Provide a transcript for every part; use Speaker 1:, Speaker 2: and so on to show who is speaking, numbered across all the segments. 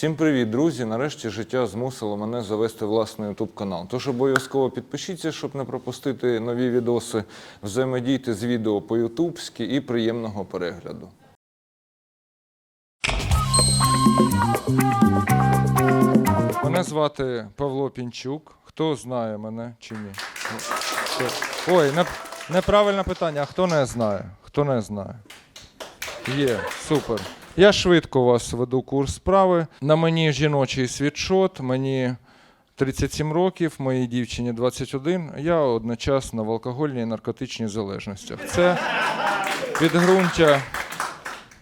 Speaker 1: Всім привіт, друзі! Нарешті життя змусило мене завести власний YouTube канал. Тож обов'язково підпишіться, щоб не пропустити нові відоси. Взаємодійте з відео по-ютубськи і приємного перегляду. Мене звати Павло Пінчук. Хто знає мене чи ні? Ой, неправильне питання. А хто не знає? Хто не знає? Є, супер. Я швидко вас веду курс справи. На мені жіночий світшот, мені 37 років, моїй дівчині 21. Я одночасно в алкогольній і наркотичній залежностях. Це підґрунтя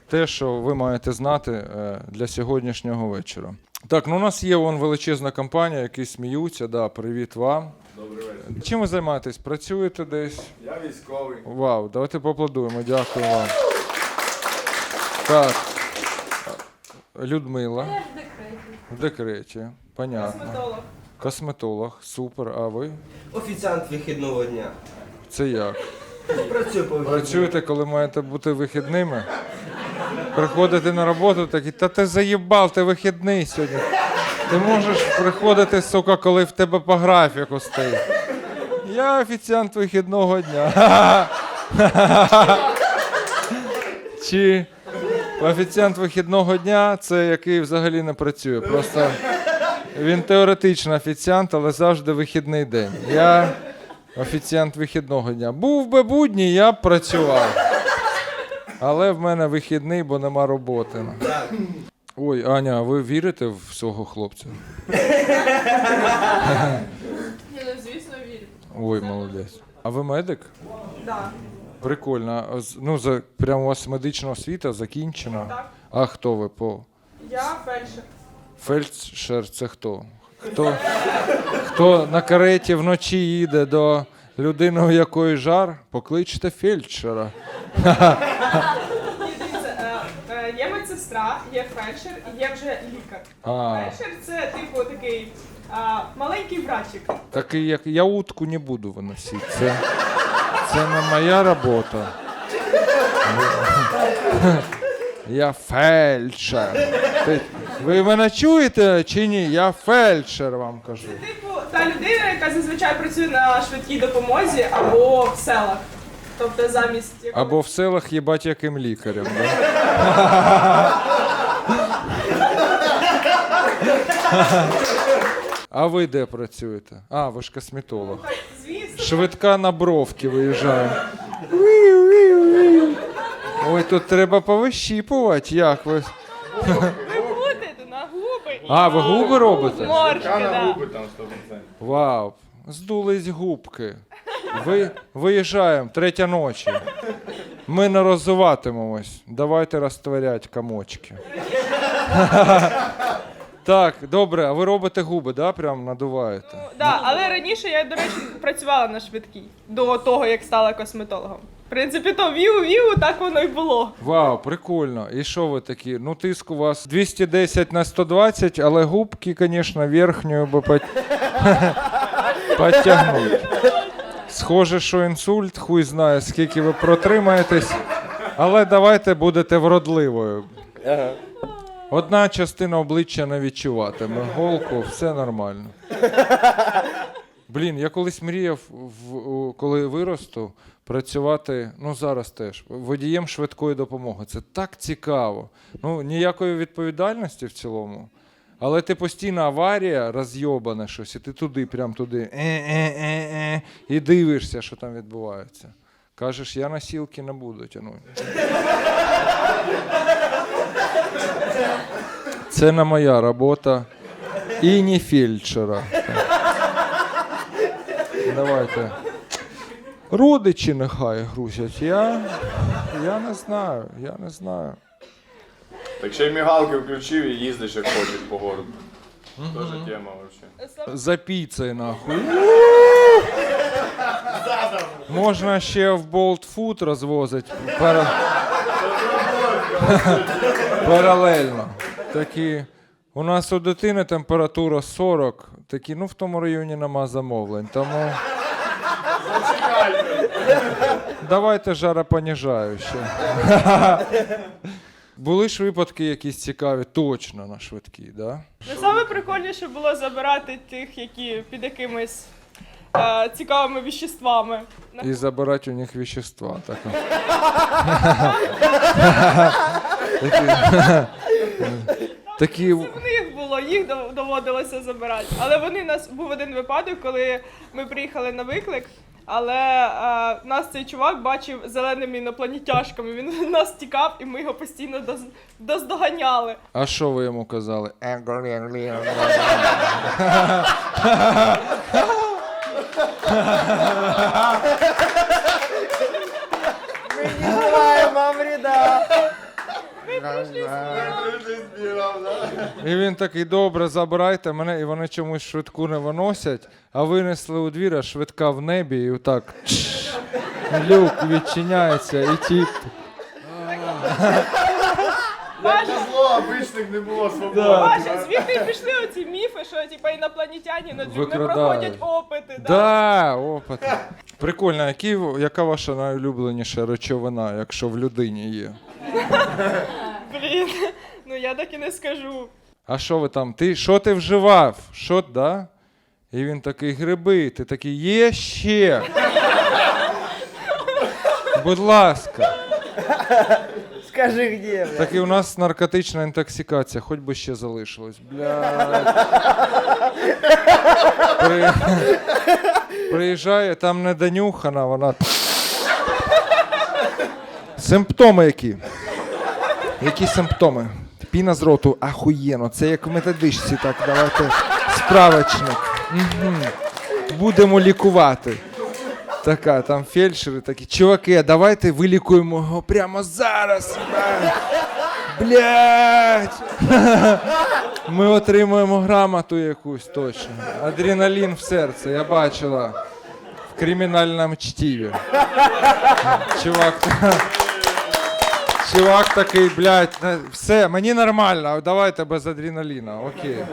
Speaker 1: те, що ви маєте знати е, для сьогоднішнього вечора. Так, ну у нас є вон величезна компанія, які сміються. Да, привіт вам.
Speaker 2: Добрий вечір.
Speaker 1: Чим ви займаєтесь? Працюєте десь?
Speaker 2: Я військовий.
Speaker 1: Вау, давайте поаплодуємо. Дякую вам. Так. Людмила.
Speaker 3: Я в декреті.
Speaker 1: В декреті. Понятно.
Speaker 3: Косметолог.
Speaker 1: Косметолог. Супер. А ви?
Speaker 4: Офіціант вихідного дня.
Speaker 1: Це як?
Speaker 4: Працюю по вихідному.
Speaker 1: Працюєте, коли маєте бути вихідними? Приходите на роботу такі, та ти заїбав, ти вихідний сьогодні. Ти можеш приходити, сука, коли в тебе по графіку стоїть. Я офіціант вихідного дня. Чи офіціант вихідного дня це який взагалі не працює. Просто він теоретично офіціант, але завжди вихідний день. Я офіціант вихідного дня. Був би будній, я б працював. Але в мене вихідний, бо нема роботи. Ой, Аня, а ви вірите в свого хлопця?
Speaker 3: Ну, звісно, вірю.
Speaker 1: Ой, молодець. А ви медик?
Speaker 3: Да.
Speaker 1: Прикольно. Ну, за, прямо у вас медична освіта закінчена.
Speaker 3: Так.
Speaker 1: А хто ви по?
Speaker 3: Я фельдшер.
Speaker 1: Фельдшер це хто? Хто, хто на кареті вночі їде до людини, у якої жар? Покличте фельдшера.
Speaker 3: Е, е, є медсестра, є фельдшер і є вже лікар. Фельдшер це типу такий маленький братчик.
Speaker 1: такий, як я утку не буду виносити. Це, це не моя робота. Я фельдшер. Ти- ви мене чуєте чи ні? Я фельдшер вам кажу.
Speaker 3: Типу, та людина, яка зазвичай працює на швидкій допомозі або в селах. Тобто замість якогось-
Speaker 1: Або в селах їбать яким лікарем. Да? А ви де працюєте? А, ви ж косметолог.
Speaker 3: Звісно.
Speaker 1: Швидка на бровки виїжджає. Ой, тут треба повищіпувати, як ви.
Speaker 3: Ви будете на губи
Speaker 1: А, ви губи робите?
Speaker 3: моршки,
Speaker 2: на
Speaker 3: да.
Speaker 2: губи там 100%.
Speaker 1: Вау, здулись губки. Ви виїжджаємо, третя ночі. Ми не роззуватимемось. Давайте розтворять комочки. Так, добре, а ви робите губи, да? Прям надуваєте.
Speaker 3: Да, але раніше я, до речі, працювала на швидкій до того, як стала косметологом. В принципі, то віу-віу, так воно й було.
Speaker 1: Вау, прикольно. І що ви такі? Ну, тиск у вас 210 на 120, але губки, звісно, верхньою би пот... потягнуть. Схоже, що інсульт, хуй знає, скільки ви протримаєтесь. Але давайте будете вродливою. Одна частина обличчя не відчуватиме. Голку, все нормально. Блін, я колись мріяв, коли виросту, працювати, ну зараз теж, водієм швидкої допомоги. Це так цікаво. Ну, ніякої відповідальності в цілому. Але ти постійна аварія, розйобане щось, і ти туди, прям туди, е-е-е-е, і дивишся, що там відбувається. Кажеш, я носілки не буду тягнути. Це не моя робота. І не фельдшера. Давайте. Родичі нехай грузять. Я, я не знаю, я не знаю.
Speaker 2: Так ще й мігалки включив і їздиш як хочеш по городу. Тоже тема вообще.
Speaker 1: За піцею нахуй. Можна ще в Food розвозити. Паралельно. Такі. У нас у дитини температура 40, такі, ну в тому районі нема замовлень. Тому. Давайте жаропоніжаюче. Були ж випадки якісь цікаві, точно на швидкій, да?
Speaker 3: Ну, саме прикольніше було забирати тих, які під якимись е, цікавими віществами.
Speaker 1: І забирати у них вещества. Так. Такі-.
Speaker 3: В них було, їх дов- доводилося забирати. Але вони нас був один випадок, коли ми приїхали на виклик. Але е, нас цей чувак бачив зеленими інопланетяшками. Він нас тікав, і ми його постійно доз, доздоганяли.
Speaker 1: А що ви йому казали?
Speaker 4: Желаємо вреда.
Speaker 1: І він такий, добре, забирайте мене, і вони чомусь швидку не виносять, а винесли у двір, а швидка в небі, і отак чш, люк відчиняється, і тіп.
Speaker 2: Зло, обичних не було свободи.
Speaker 3: Бачиш, звідти пішли оці міфи, що типа інопланетяні над людьми
Speaker 1: Викрадають.
Speaker 3: проходять опити. Да?
Speaker 1: Да, опит. Прикольно, які, яка ваша найулюбленіша речовина, якщо в людині є?
Speaker 3: Я так і не скажу.
Speaker 1: А що ви там? Ти що ти вживав? Що, да? І він такий гриби, ти такий є ще. Будь ласка.
Speaker 4: Скажи, где, бля.
Speaker 1: Так і у нас наркотична інтоксикація, хоч би ще залишилось. Блядь. При... Приїжджає, там не донюхана, вона. Симптоми які? Які симптоми? Піна з роту, ахуєно. Це як в методичці, так, давайте справочник. Угу. Будемо лікувати. Така, там фельдшери такі, чуваки, давайте вилікуємо його прямо зараз. Блять! Ми отримуємо грамоту якусь точно. Адреналін в серце, я бачила в кримінальному чтіві. Чувак. Чувак такий, блядь, все, мені нормально, давайте без адреналіна, окей.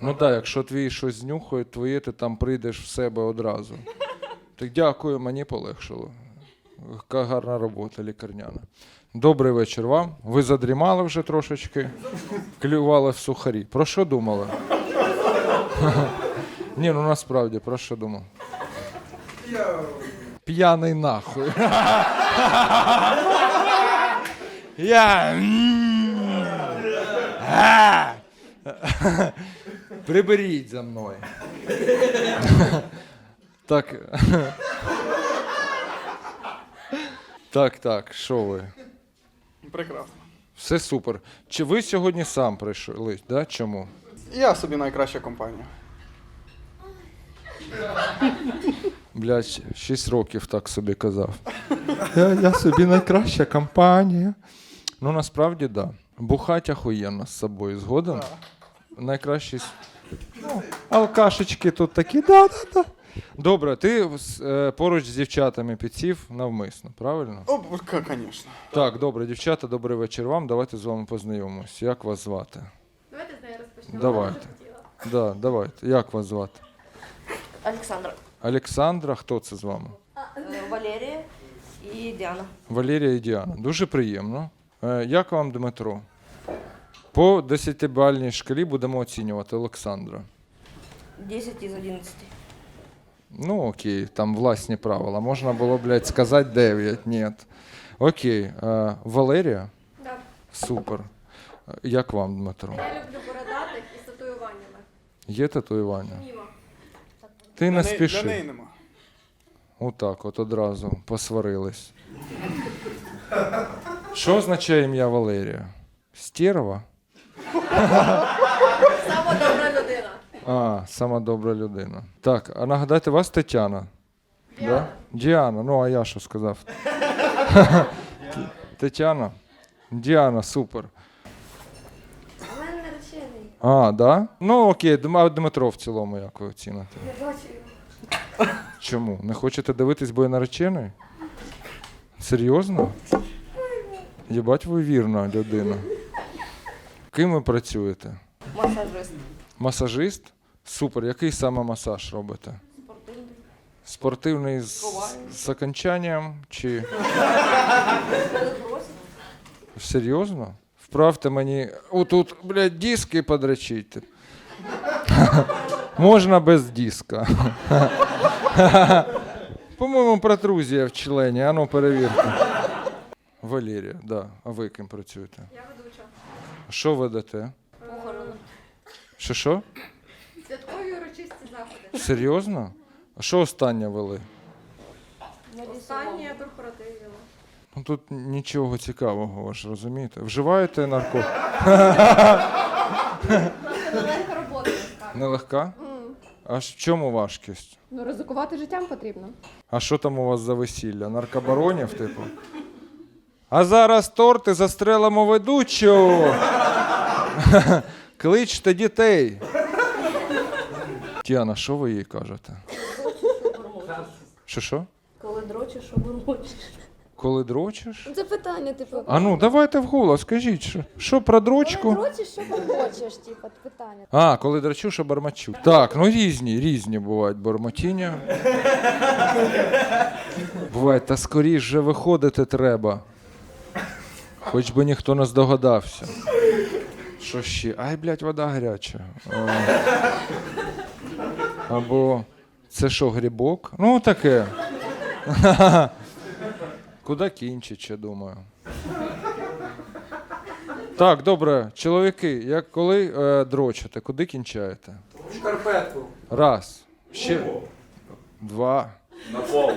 Speaker 1: Ну так, якщо твій щось знюхає, твоє, ти там прийдеш в себе одразу. Так дякую, мені полегшило. Яка гарна робота лікарняна. Добрий вечір вам. Ви задрімали вже трошечки, клювали в сухарі. Про що думали? Ні, ну насправді, про що думав? П'яний нахуй. Я. Приберіть за мною. Так. Так, так, що ви?
Speaker 5: Прекрасно.
Speaker 1: Все супер. Чи ви сьогодні сам прийшли? Да? Чому?
Speaker 5: Я собі найкраща компанія.
Speaker 1: Блядь, 6 років так собі казав. Я, я собі найкраща компанія. Ну насправді так. Да. Бухать ахуєнно з собою згоден. Найкращий. Ну, алкашечки тут такі, да, да, да. Добре, ти е, поруч з дівчатами підсів навмисно, правильно?
Speaker 5: О, звісно.
Speaker 1: Так, добре, дівчата, добрий вечір вам. Давайте з вами познайомимось. Як вас звати?
Speaker 6: Давайте з нею розпочнемо.
Speaker 1: Давайте. Да, давайте. Як вас звати?
Speaker 6: Олександра.
Speaker 1: Олександра, хто це з вами?
Speaker 6: Валерія і Діана.
Speaker 1: Валерія і Діана. Дуже приємно. Е, Як вам Дмитро? По 10-бальній шкалі будемо оцінювати Олександра.
Speaker 6: 10 із 11.
Speaker 1: Ну, окей, там власні правила. Можна було, блядь, сказати 9. Ні. Окей. Е, Валерія?
Speaker 6: Да.
Speaker 1: Супер. Як вам, Дмитро?
Speaker 6: Я люблю бородатих із татуюваннями.
Speaker 1: Є татуювання?
Speaker 6: Мімо.
Speaker 1: Ти не
Speaker 5: неї- Для неї нема.
Speaker 1: Отак, от одразу посварились. Що означає ім'я Валерія? Стерва?
Speaker 6: Сама добра людина.
Speaker 1: А, сама добра людина. Так, а нагадайте, вас Тетяна. Да? Діана, ну а я що сказав? Тетяна? Діана, супер.
Speaker 6: У мене наречений.
Speaker 1: А, да? Ну окей, Дм- а Дмитро в цілому, як ви оціните?
Speaker 6: Я бачу його.
Speaker 1: Чому? Не хочете дивитись, бо я наречений? Серйозно? Єбать, ви вірна людина. Ким ви працюєте?
Speaker 6: Масажист.
Speaker 1: Масажист? Супер. Який саме масаж робите?
Speaker 6: Спортивний.
Speaker 1: Спортивний з, з окончанням чи. Серйозно? Вправте мені. Отут, блядь, диски подрачіть. Можна без диска. По-моєму, протрузія в члені, ану перевірте. Валерія, да. А ви ким працюєте?
Speaker 6: Я ведуча.
Speaker 1: Що ведете?
Speaker 6: Похорону.
Speaker 1: Що що?
Speaker 6: Святкові урочисті заходи.
Speaker 1: Серйозно? А що останнє вели?
Speaker 6: Останнє корпоратив вела.
Speaker 1: Ну тут нічого цікавого, ви ж розумієте? Вживаєте нарко?
Speaker 6: Це легка робота.
Speaker 1: Нелегка? А в чому важкість?
Speaker 6: Ну, ризикувати життям потрібно.
Speaker 1: А що там у вас за весілля? Наркобаронів, типу? А зараз торти застрелимо ведучу. Кличте дітей. Тіана, що ви їй кажете? Що що?
Speaker 6: Коли дрочиш, що бурмочиш.
Speaker 1: Коли дрочиш?
Speaker 6: Це питання, типу.
Speaker 1: А ну, давайте вголос, скажіть, що, що про дрочку?
Speaker 6: дрочиш, що бурмочиш, типу, питання.
Speaker 1: А, коли драчу, що бормочу. Так, ну різні, різні бувають бормотіння. Буває, та скоріш же виходити треба. Хоч би ніхто не здогадався. Що ще? Ай, блядь, вода гаряча. О. Або це що, грибок? Ну, таке. Куди кінчить, ще думаю. Так, добре, чоловіки, як коли е, дрочите, куди кінчаєте?
Speaker 5: Шкарпетку.
Speaker 1: Раз. Ще. Два.
Speaker 2: На пол.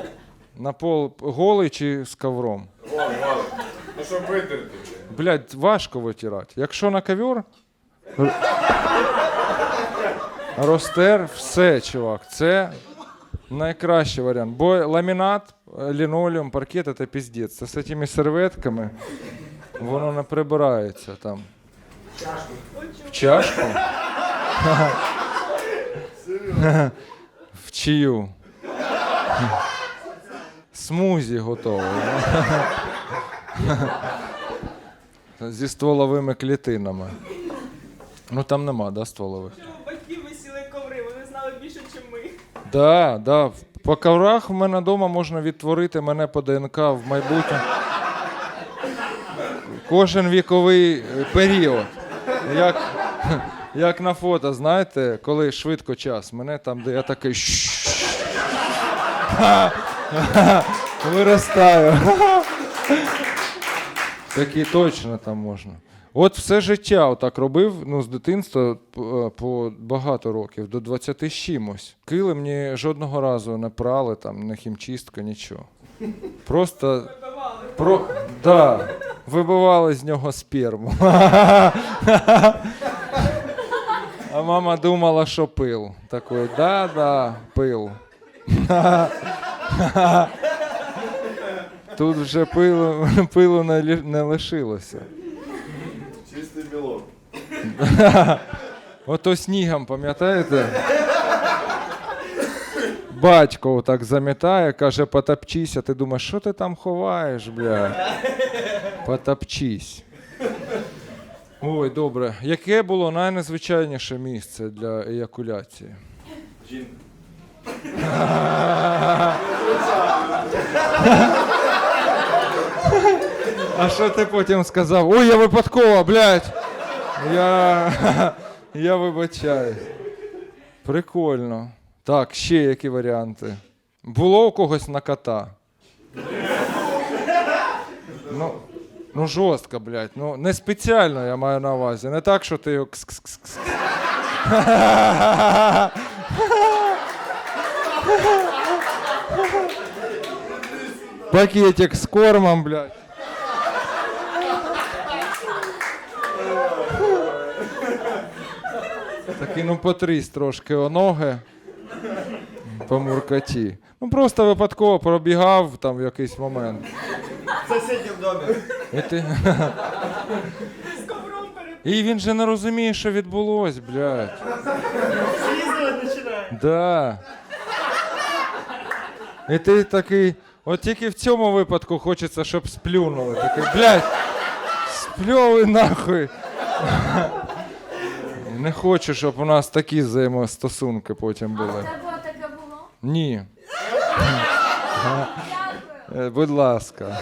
Speaker 1: На пол голий чи з ковром?
Speaker 2: Ну щоб витерти.
Speaker 1: Блядь, важко витирати. Якщо на ковер. Ростер, все, чувак. Це найкращий варіант. Бо ламінат, е, лінолеум, паркет це піздець. Це з цими серветками. Воно не прибирається там. В чашку? В чию? Смузі готовий. Зі стволовими клітинами. Ну там нема, да, стволових?
Speaker 3: У батьків висіли коври, вони знали більше, ніж ми.
Speaker 1: Да, да. По коврах в мене вдома можна відтворити мене по ДНК в майбутньому. Кожен віковий е, період. Як, як на фото, знаєте, коли швидко час. Мене там, де я такий. Виростаю. Такі точно там можна. От все життя отак робив, ну, з дитинства е, по багато років, до 20 з чимось. Кили мені жодного разу не прали, там, не хімчистка, нічого. Просто про, да, вибивали з нього сперму. А мама думала, що пил. Такий, да-да, пил. Тут вже пилу, пилу не, не лишилося.
Speaker 2: Чистий білок.
Speaker 1: Ото снігом, пам'ятаєте? Батько так замітає, каже, потопчись, а ти думаєш, що ти там ховаєш, бля? Потопчись. Ой, добре. Яке було найнезвичайніше місце для еякуляції?
Speaker 2: Жінка.
Speaker 1: А що ти потім сказав? Ой, я випадково, блядь. Я, я вибачаюсь. Прикольно. Так, ще які варіанти. Було у когось на кота? Ну, ну жорстко, блядь. Ну, не спеціально я маю на увазі. Не так, що ти його. Пакетик з кормом, блядь. Такий, ну потріс трошки о ноги. По муркоті. Ну просто випадково пробігав там в якийсь момент.
Speaker 4: В соседнем доме.
Speaker 1: І, ти...
Speaker 3: З ковром
Speaker 1: І він же не розуміє, що відбулось, блядь.
Speaker 4: Слизывать начинает.
Speaker 1: Да. І ти такий, от тільки в цьому випадку хочеться, щоб сплюнули. Такий, блядь, спльовуй нахуй. Не хочу, щоб у нас такі взаємостосунки потім були.
Speaker 6: Тебе таке було?
Speaker 1: Ні. Е, Будь ласка.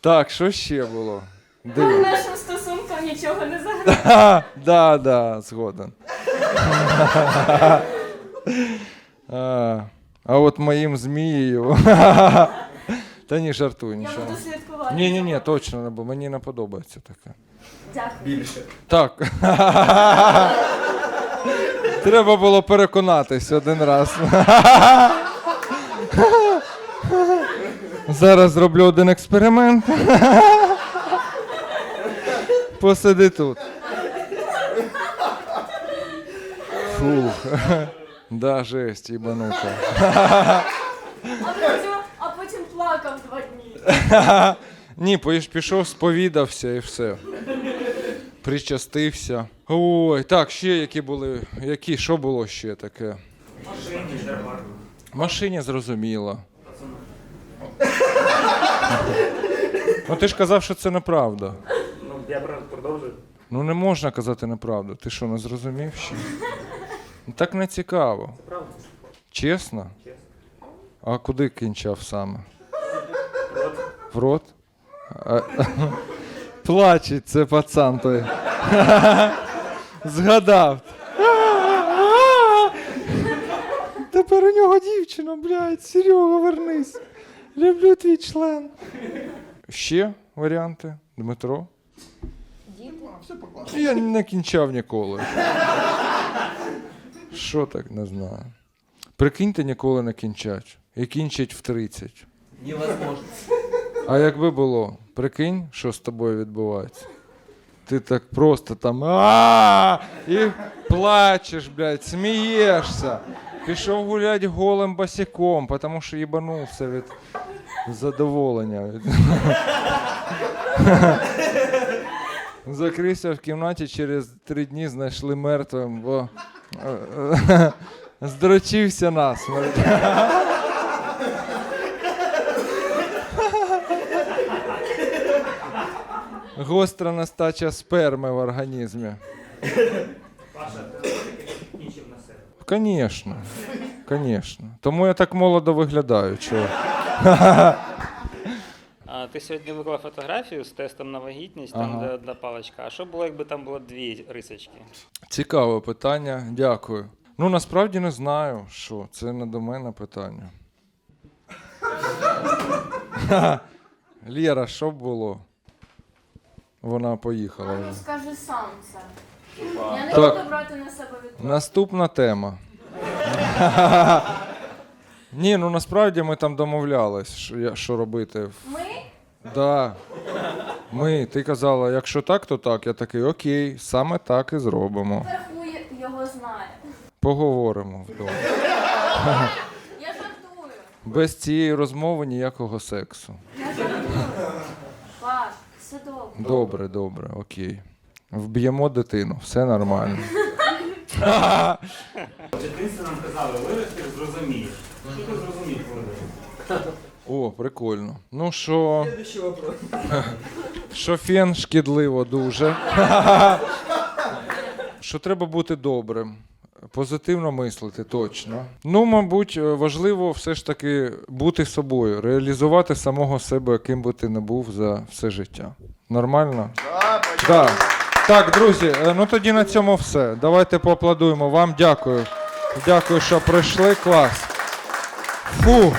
Speaker 1: Так, що ще було? Диво.
Speaker 6: Нашим стосункам нічого не заграє.
Speaker 1: Ха, да, да, згоден. а, а от моїм змією. Та ні, жартую,
Speaker 6: Я
Speaker 1: нічого.
Speaker 6: буду слідкувати.
Speaker 1: Ні, ні, ні, точно не, бо мені не подобається таке.
Speaker 6: Дякую.
Speaker 1: Так. Треба було переконатись один раз. Зараз зроблю один експеримент. Посиди тут. Фух. Да, жесть, їбанута.
Speaker 6: А потім, а потім плакав два дні.
Speaker 1: Ні, пішов, сповідався і все. Причастився. Ой, так, ще які були. Які, що було ще таке?
Speaker 4: Машині,
Speaker 1: зрозуміло. Ну ти ж казав, що це неправда.
Speaker 4: Ну, я про- продовжую.
Speaker 1: Ну не можна казати неправду. Ти що, не зрозумів ще? Ну, Так не цікаво.
Speaker 4: Це правда?
Speaker 1: Чесно?
Speaker 4: Чесно.
Speaker 1: А куди кінчав саме? В рот? Плачеть, це пацан той. Згадав. Тепер у нього дівчина, блядь, Серега, вернись. Люблю твій член. Ще варіанти? Дмитро? Я не кінчав ніколи. Що так, не знаю. Прикиньте, ніколи не кінчать. І кінчать в 30.
Speaker 4: Невозможно.
Speaker 1: А якби було, прикинь, що з тобою відбувається. Ти так просто там а і плачеш, блядь, смієшся. Пішов гулять голим босиком, тому що їбанувся від задоволення. Закрився в кімнаті, через три дні знайшли мертвим, бо е, здрочився насмерть. Гостра нестача сперми в організмі.
Speaker 4: Паша, ти все-таки на себе.
Speaker 1: Конечно. Конечно. Тому я так молодо виглядаю. Чого?
Speaker 7: А ти сьогодні виклав фотографію з тестом на вагітність, там
Speaker 1: Ага.
Speaker 7: де одна паличка. А що було, якби там було дві рисочки?
Speaker 1: Цікаве питання. Дякую. Ну насправді не знаю, що це не до мене питання. Лєра, що б було? Вона поїхала
Speaker 6: Ну
Speaker 1: вже.
Speaker 6: скажи сам це. Я не
Speaker 1: Так.
Speaker 6: буду брати на себе відповідальність.
Speaker 1: Наступна тема. Ні, ну насправді ми там домовлялись, що, я- що робити.
Speaker 6: Ми
Speaker 1: Да. Ми, ти казала, якщо так, то так. Я такий, окей, саме так і зробимо.
Speaker 6: рахує його знає.
Speaker 1: Поговоримо вдома.
Speaker 6: Я жартую.
Speaker 1: Без цієї розмови ніякого сексу.
Speaker 6: Я жартую. Все добре.
Speaker 1: Добре, добре, окей. Вб'ємо дитину, все нормально.
Speaker 4: В дитинстві нам казали, виростеш, зрозумієш. Що ти зрозумів, Володимир?
Speaker 1: О, прикольно. Ну що. Що фен шкідливо дуже. Що треба бути добрим. Позитивно мислити, точно. Ну, мабуть, е, важливо все ж таки бути собою, реалізувати самого себе, ким би ти не був за все життя. Нормально?
Speaker 2: Да,
Speaker 1: Так. Так, друзі, е, ну тоді на цьому все. Давайте поаплодуємо вам. Дякую. Дякую, що прийшли. Клас. Фу.